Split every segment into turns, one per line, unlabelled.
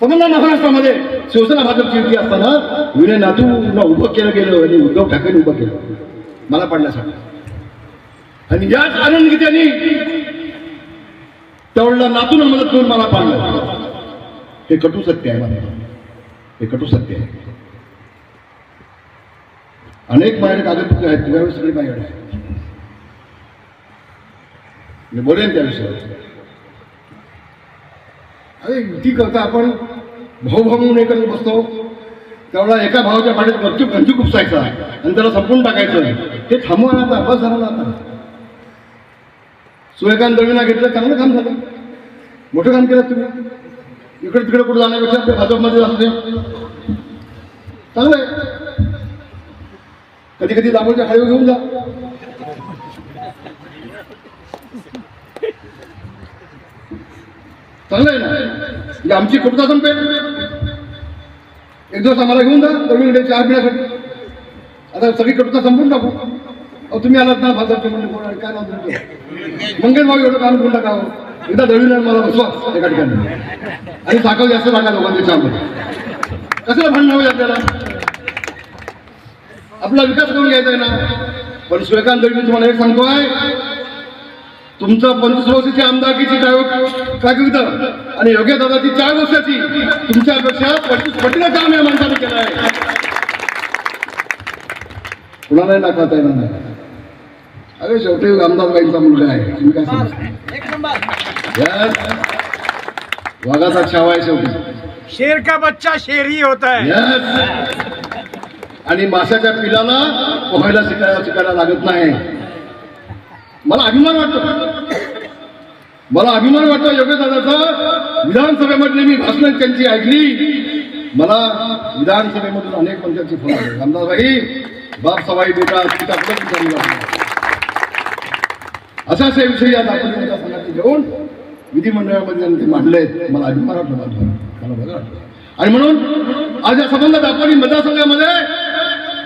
समजा महाराष्ट्रामध्ये शिवसेना भाजपची युती असताना विनय नातूला उभं केलं गेलं आणि उद्धव ठाकरे उभं केलं. मला पाडण्यासाठी आणि याच आनंद गीत्यांनी त्यावेळेला नातून मदत करून मला पाडलं. हे कटू सत्य आहे मला हे कटू सत्य आहे. अनेक माझ्याकडे कागदपत्र आहेत तुझ्याकडे सगळे माझ्याकडे आहेत. मी बोलेन त्या विषयावर अरे युती करता आपण भाऊ भाऊ म्हणून एकत्र बसतो. त्यावेळेला एका भावाच्या पाठीत गच्चू गंजू आहे आणि त्याला संपून टाकायचं. हे थांबवा ना आता बस झाला आता. सूर्यकांत दळवीना घेतलं चांगलं काम झालं. मोठं काम केलं तुम्ही. इकडे तिकडे कुठं जाण्यापेक्षा ते भाजपमध्ये असते चांगलं आहे. कधी कधी दाबोच्या खाडीवर घेऊन जा. चांगलं आहे ना? म्हणजे आमची कुठचा संपेल. एक दिवस आम्हाला घेऊन जा दळवीकडे चहा पिण्यासाठी. आता सगळी कटुता संपून टाकू. अहो तुम्ही आलात ना भाजपचे म्हणजे काय नाव मंगल भाऊ एवढं काम करून टाकावं. एकदा दळून मला बसवा एका ठिकाणी. आणि साखर जास्त टाका लोकांच्या चहामध्ये. कसं भांडण हवं आपल्याला? आपला विकास करून घ्यायचा आहे ना? पण सूर्यकांत दळवी तुम्हाला एक सांगतोय तुमचं पंचवीस वर्षाची आमदारकीची काय कागद आणि योग्य दादाची चार वर्षाची तुमच्यापेक्षा पंचवीस पटीनं काम या माणसाने केलं आहे. कुणालाही नाकारता येणार नाही. अरे शेवटी रामदासबाईंचा मुलगा आहे. तुम्ही काय. वाघाचा छावा आहे शेवटी.
शेर का बच्चा शेर ही होता है.
आणि माशाच्या पिलाला पोहायला शिकायला शिकायला लागत नाही. मला अभिमान वाटतो. मला अभिमान वाटतो योग्य दादाचा. विधानसभेमधली मी भाषण त्यांची ऐकली. मला विधानसभेमधून अनेक मंत्र्यांची फोन आले. रामदासबाई बाप सवाई बेटा पिता अशा अशा विषयी आज आपण मतदारसंघाचे घेऊन विधिमंडळामध्ये ते मांडले मला अभिमान वाटलं मला बघा आणि म्हणून आज या संबंधात आपण मतदारसंघामध्ये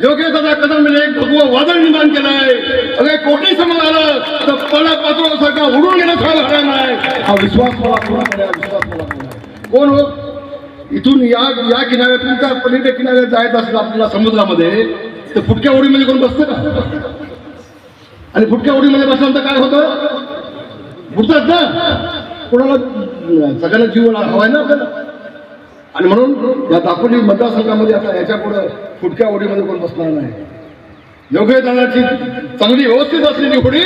योग्य दादा कदम एक भगवं वादळ निर्माण केलं आहे अरे कोणी समोर आलं तर पळा पात्र सरकार उडून गेलं खरं घडणार नाही हा विश्वास मला पूर्णपणे विश्वास मला कोण हो? इथून या या किनाऱ्यातून त्या पलीकडे किनाऱ्यात जायचं असेल आपल्याला समुद्रामध्ये तर फुटक्या ओढीमध्ये कोण बसतं? का आणि फुटक्या ओढीमध्ये बसल्यानंतर काय होतं? बुडतात ना? कोणाला सगळ्यांना जीवन हवाय ना आपल्याला? आणि म्हणून या दापोली मतदारसंघामध्ये आता याच्यापुढे फुटक्या ओढीमध्ये कोण बसणार नाही. योग्य दादाची चांगली व्यवस्थित असलेली होडी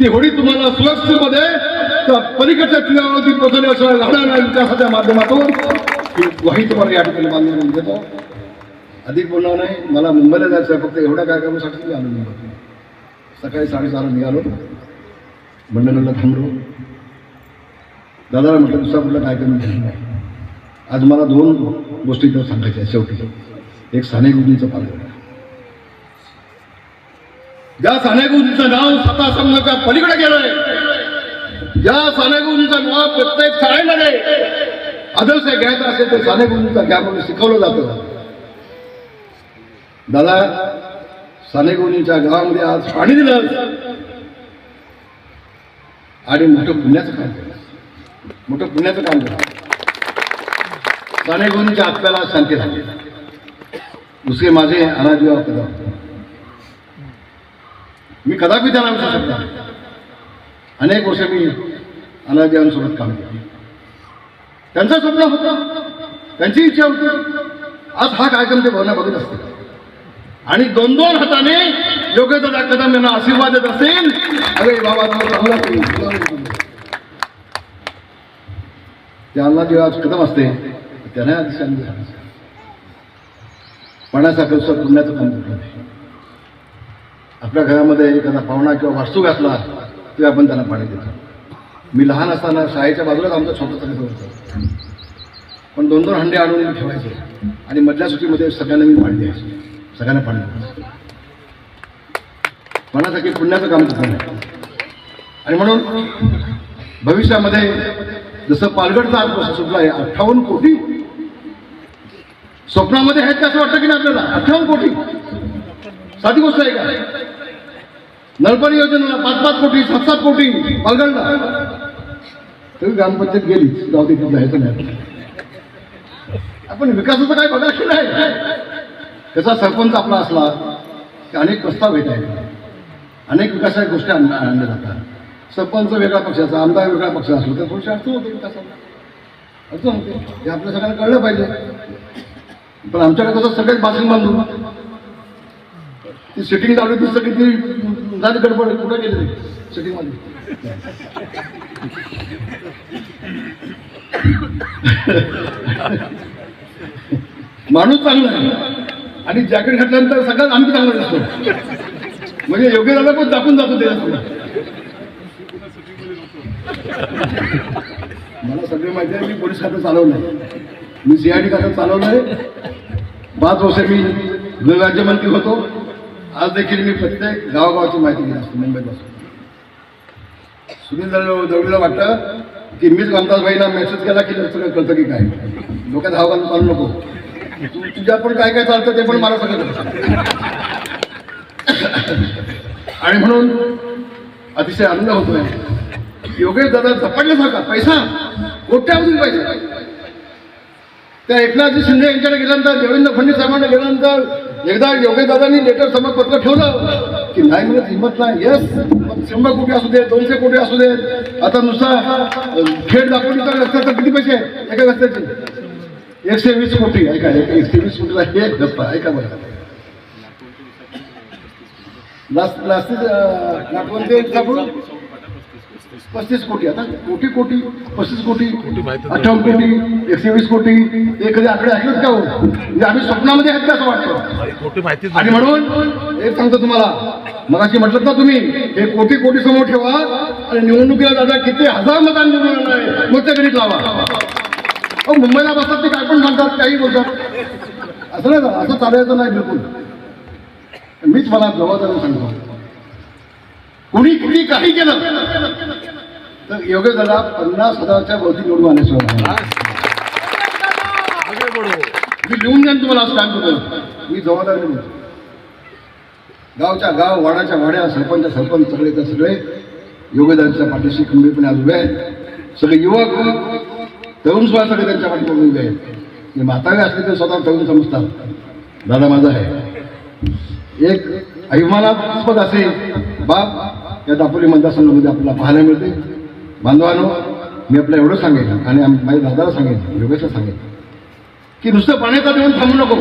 ती होडी तुम्हाला सुरक्षेमध्ये पलीकडच्या किनाऱ्यावरती पोहोचवण्याशिवाय राहणार नाही विकासाच्या माध्यमातून वाही तुम्हाला या ठिकाणी बांधून देतो अधिक बोलणार नाही मला मुंबईला जायचं आहे फक्त एवढ्या कार्यक्रमासाठी मी आलो मुंबई सकाळी साडेसहाला निघालो. मंडळाला थांबलो. दादाला म्हटलं दुसरा कुठला कार्यक्रम नाही. आज मला दोन गोष्टी इथं सांगायच्या आहेत शेवटी. एक सानेगुंजीचं पालन ज्या सानेगुंजीचं नाव स्वतः संघाच्या पलीकडे गेलंय ज्या सानेगुंजीचं नाव प्रत्येक शाळेमध्ये आदर्श घ्यायचा असेल तर सानेगुंजीचा घ्या म्हणून शिकवलं जातं. दादा सानेगुंजीच्या गावामध्ये आज पाणी दिलं. आणि मोठं पुण्याचं काम केलं. मोठं पुण्याचं काम केलं. सानेगुंजीच्या आत्म्याला शांती झाली दुसरे माझे अनाजीवा कदम मी कदापि त्यांना विसरू शकत अनेक वर्ष मी अनाजीवांसोबत काम केले त्यांचा स्वप्न होता। त्यांची इच्छा होती। आज हा कार्यक्रम ते भावना बघत असते आणि दोन दोन हाताने योग्य कदम यांना आशीर्वाद देत असेल अरे बाबा चांगला त्यांना जेव्हा आज कदम असते। त्याने आधी झालं. झाली पाण्यासारखं पुण्याचं काम करत नाही आपल्या घरामध्ये एखादा पाहुणा किंवा वास्तू घातला ते आपण त्यांना पाणी देतो. मी लहान असताना शाळेच्या बाजूलाच आमचं छोटं घर होतं. पण दोन दोन हंडे आणून मी ठेवायचे. आणि मधल्या सुट्टीमध्ये सगळ्यांना मी पाणी द्यायचे. सगळ्यांना पाणी द्यायचं. मनासाठी पुण्याचं काम करत आणि म्हणून भविष्यामध्ये जसं पालघरचा आज सुटला आहे अठ्ठावन्न कोटी. स्वप्नामध्ये आहेत का असं वाटतं की नाही आपल्याला? अठ्ठावन्न कोटी. साधी गोष्ट आहे का? नळपाणी योजनेला पाच पाच कोटी सात सात कोटी पालघरला. तरी ग्रामपंचायत गेली जाऊ दे तिथं जायचं नाही. आपण विकासाचं काय बघा की नाही. त्याचा सरपंच आपला असला की अनेक प्रस्ताव येत आहेत. अनेक विकासाच्या गोष्टी आणल्या जातात. सरपंच वेगळ्या पक्षाचा आमदार वेगळ्या पक्षाचा असलो तर थोडीशी अडचण होते विकासाला अडचण होते. हे आपल्या सगळ्यांना कळलं पाहिजे. पण आमच्याकडे कसं सगळेच भाषण बांधून ती सिटिंग लावली ती सगळी ती झाली गडबड कुठं गेली सिटिंगमध्ये माणूस चांगला आहे. आणि जॅकेट घातल्यानंतर सगळ्यात आम्ही चांगला दिसतो. म्हणजे योग्य झाला पण दाखवून जातो त्याला मला सगळे माहिती आहे मी पोलीस खातं चालवलंय. मी सीआयडी खातं चालवलंय. पाच वर्ष मी गृहराज्यमंत्री होतो. आज देखील मी प्रत्येक गावागावाची माहिती घेत असतो मुंबईपासून सुनील दळ- दवडीला वाटतं की मीच गमदासबाईंना मेसेज केला की सगळं कळतं की काय? डोक्यात हाव घालून चालू नको. तुझ्या पण काय काय चालतं ते पण मला सगळं आणि म्हणून अतिशय आनंद होतोय. योगेश दादा झपाटल्यासारखा पैसा? कोट्यावधी पाहिजे त्या एकनाथजी शिंदे यांच्याकडे गेल्यानंतर देवेंद्र फडणवीस साहेबांना गेल्यानंतर एकदा योगेश दादांनी लेटर समजपत्र ठेवलं की नाही म्हणत हिंमत नाही. येस शंभर कोटी असू दे दोनशे कोटी असू दे आता नुसता खेळ दाखवली तर रस्त्याचं किती पैसे आहेत? एका रस्त्याचे. एकशे वीस कोटी ऐका एकशे वीस कोटीला एक रस्ता ऐका बघा लास्ट लास्ट नाटवंत विजापूर पस्तीस कोटी आता कोटी कोटी पस्तीस कोटी अठ्ठावन्न कोटी एकशे वीस कोटी हे कधी आकडे ऐकलेत का हो? म्हणजे आम्ही स्वप्नामध्ये आहेत का असं वाटतं? आणि म्हणून एक सांगतो तुम्हाला मगाशी म्हटलं ना तुम्ही हे कोटी कोटी समोर ठेवा आणि निवडणुकीला दादा किती हजार मतांनी निवडून आहे? मग ते गणित लावा. अहो मुंबईला बसतात ते काय पण सांगतात काही बोलतात. असं नाही? असं चालायचं नाही बिलकुल. मीच मला जबाबदारी सांगतो. कुणी कुणी काही केलं. तर योग्य झाला पन्नास हजाराच्या भौतिक निवडून आल्याशिवाय मी लिहून द्या तुम्हाला स्टॅम्प काय करतो मी जबाबदारी म्हणतो. गावच्या गाव वाड्याच्या वाड्या सरपंच सरपंच सगळे तर सगळे योगदानाच्या पाठीशी खंबीरपणे आज उभे आहेत. सगळे युवक तरुण सुद्धा सगळे त्यांच्या पाठीमागे उभे आहेत. म्हातारे असले तर स्वतः तरुण समजतात. दादा माझा आहे. एक अभिमानास्पद असेल बाब या दापोली मतदारसंघामध्ये आपल्याला पाहायला मिळते. बांधवानो मी आपल्याला एवढं सांगेन आणि माझ्या दादाला सांगेन योगेशला सांगेन की नुसतं पाण्याचा देऊन थांबू नको.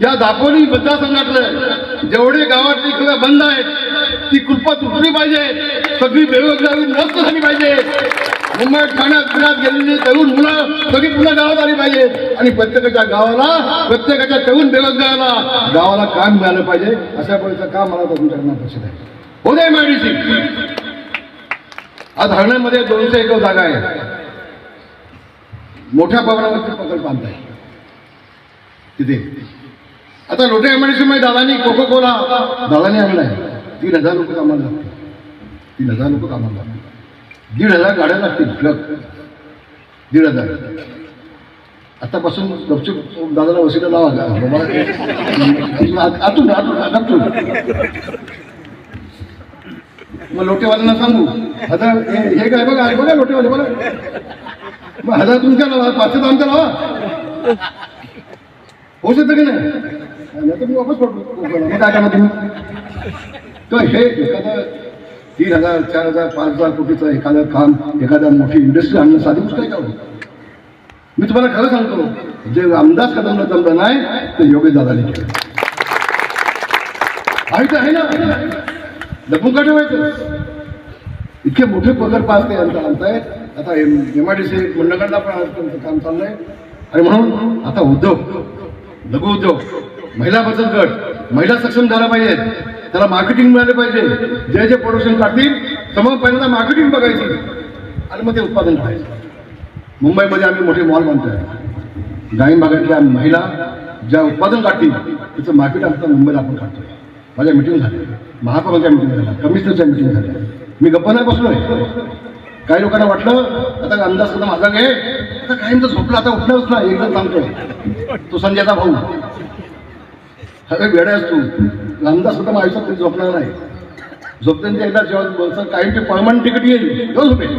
या दापोली मतदारसंघातलं जेवढे गावातली किंवा बंद आहेत ती कृपा तुटली पाहिजे. सगळी बेरोजगारी नष्ट झाली पाहिजे. मुंबई ठाण्यात पुण्यात गेलेली तरुण मुलं सगळी पुन्हा गावात आली पाहिजे. आणि प्रत्येकाच्या गावाला प्रत्येकाच्या तरुण बेरोजगाराला गावाला काम मिळालं पाहिजे. अशा पद्धतीचं काम मला तुमच्याकडनं अपेक्षित आहे. हो नाही मॅडीसी आज हरण्यामध्ये दोनशे एक जागा आहे. मोठ्या प्रमाणावरती प्रकल्प आणताय तिथे. आता लोटे एमआयडीसी मध्ये दादानी कोको कोला दादानी आणलाय. तीन हजार लोक कामाला लागतील. तीन हजार लोक कामाला लागतील. दीड हजार गाड्या लागतील प्लग दीड हजार. आतापासून गपचूप दादाला वसिला लावा का आतून आतून मग लोटेवाल्यांना सांगू आता हे काय बघा बघा लोटेवाले बघा. मग हजार तुमच्या लावा पाचशे तर आमच्या लावा. होऊ शकतं की नाही तर मी वापस पडतो. मग काय करणार तुम्ही? किंवा हे एखादं तीन हजार चार हजार पाच हजार कोटीचं एखादं काम एखाद्या मोठी इंडस्ट्री आणणं साधी गोष्ट आहे का हो? मी तुम्हाला खरं सांगतो जे रामदास कदमला जमलं नाही ते योगेश दादाने केलं. आहे तर आहे ना लपून का ठेवायचं? इतके मोठे पगर पाच ते यांचा आणतायत आता M M I D C मंडळांना पण आज काम चाललंय. आणि म्हणून आता उद्योग लघु उद्योग महिला बचत गट महिला सक्षम झाला पाहिजेत. त्याला मार्केटिंग मिळालं पाहिजे. जे जे प्रोडक्शन काढतील समोर पहिल्यांदा मार्केटिंग बघायची. आणि मग ते उत्पादन करायचं. मुंबईमध्ये आम्ही मोठे मॉल बांधतोय ग्रामीण भागातल्या महिला ज्या उत्पादन काढतील त्याचं मार्केट आमचं मुंबईला आपण काढतोय. माझ्या मिटिंग झाल्या. महापौरांच्या मिटिंग झाल्या. कमिशनरच्या मिटिंग झाल्या. मी गप्पा नाही बसलोय. काही लोकांना वाटलं आता अंदाज सुद्धा माझा घे. आता कायमचं झोपलं आता उठणारच नाही एकदा सांगतोय. तो संजयचा भाऊ. अरे आहेस तू अंदाज सुद्धा आयुष्यात कधी झोपणार नाही. झोपते ते एकदा जेव्हा काही ते परमनंट तिकीट येईल. तेव्हा झोपेल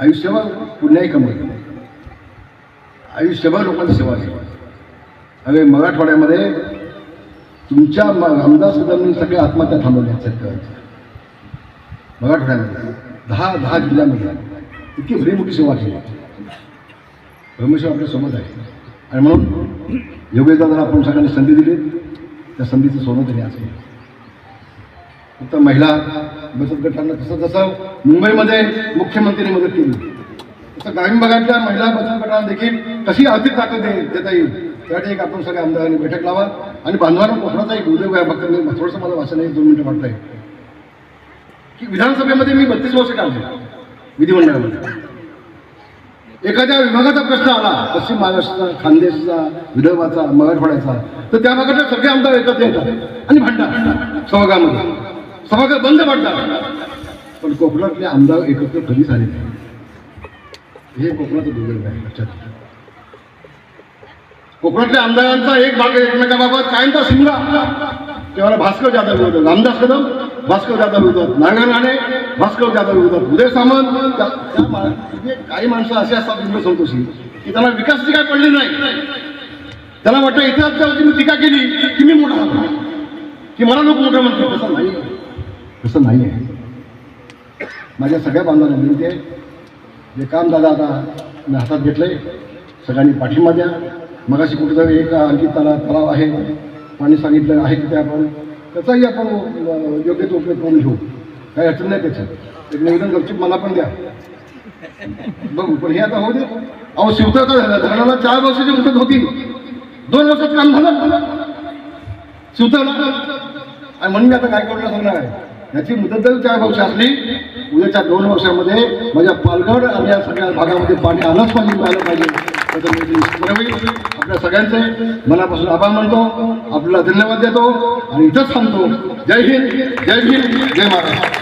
आयुष्यभर पुण्याही कमवली. आयुष्यभर लोकांची सेवा केली. अरे मराठवाड्यामध्ये तुमच्या रामदास कदमनी सगळ्या आत्महत्या थांबवल्या शेतकऱ्यांच्या मराठवाड्यामध्ये दहा दहा जिल्ह्यामध्ये इतकी भरी मोठी सेवा केली. परमेश्वर आपल्यासोबत आहे. आणि म्हणून योग्यता दादाला आपण सगळ्यांनी संधी दिली त्या संधीचं सोनं त्यांनी आज केलं. फक्त महिला बचत गटांना तसं जसं मुंबईमध्ये मुख्यमंत्र्यांनी मदत केली तसं ग्रामीण भागातल्या महिला बचत गटांना देखील कशी आर्थिक ताकद देता येईल त्यासाठी एक आपण सगळ्या आमदारांनी बैठक लावा. आणि बांधवांना कोकणाचा एक उद्योग आहे फक्त मी थोडंसं मला वाचन एक दोन मिनिटं वाटत आहे की विधानसभेमध्ये मी बत्तीस वर्ष काढले विधिमंडळामध्ये. एखाद्या विभागाचा प्रश्न आला पश्चिम महाराष्ट्राचा खानदेशचा विदर्भाचा मराठवाड्याचा तर त्या भागातले सगळे आमदार एकत्र येतात आणि भांडतात सभागामध्ये सभागृह बंद पडतात. पण कोकणातले आमदार एकत्र कधीच आले नाही? हे कोकणाचं दुर्दैव आहे लक्षात कोकणातल्या आमदारांचा एक भाग एकमेकाबाबत कायमचा शिमला तेव्हा भास्कर जाधव विरोधात रामदास कदम भास्कर जाधव विरोधात. नारायण राणे भास्कर जाधव विरोधात उदय सामंत त्या काही माणसं अशी असतात इंद्र संतोषी की त्यांना विकासाची काय पडली नाही. त्यांना वाटतं इतिहासावरती मी टीका केली की मी मोठा की मला लोक मोठं म्हणतात तसं नाही तसं नाही आहे. माझ्या सगळ्या बांधवांना विनंती आहे जे काम दादा आता मी हातात घेतलंय सगळ्यांनी पाठिंबा द्या. मगाशी कुठेतरी एक आणखी तलाव तलाव आहे. पाणी सांगितलं आहे तिथे आपण त्याचाही आपण योग्य तो उपयोग करून घेऊ. काही अडचण नाही त्याच्यात एक निवेदन गपचूप मला पण द्या. बघू पण हे आता होऊ दे. अहो शिवताचा झाला धरणाला चार वर्षाची मुदत होती. दोन वर्षात काम झालं. शिवताला आणि म्हणून मी आता काय करून सांगणार आहे? याची मुदत जर चार वर्ष असली उद्याच्या दोन वर्षामध्ये माझ्या पालघर आणि या सगळ्या भागामध्ये पाणी आलंच पाहिजे मिळालं पाहिजे. आपल्या सगळ्यांचे मनापासून आभार मानतो. आपल्याला धन्यवाद देतो. आणि इथंच सांगतो जय हिंद जय हिंद जय महाराष्ट्र.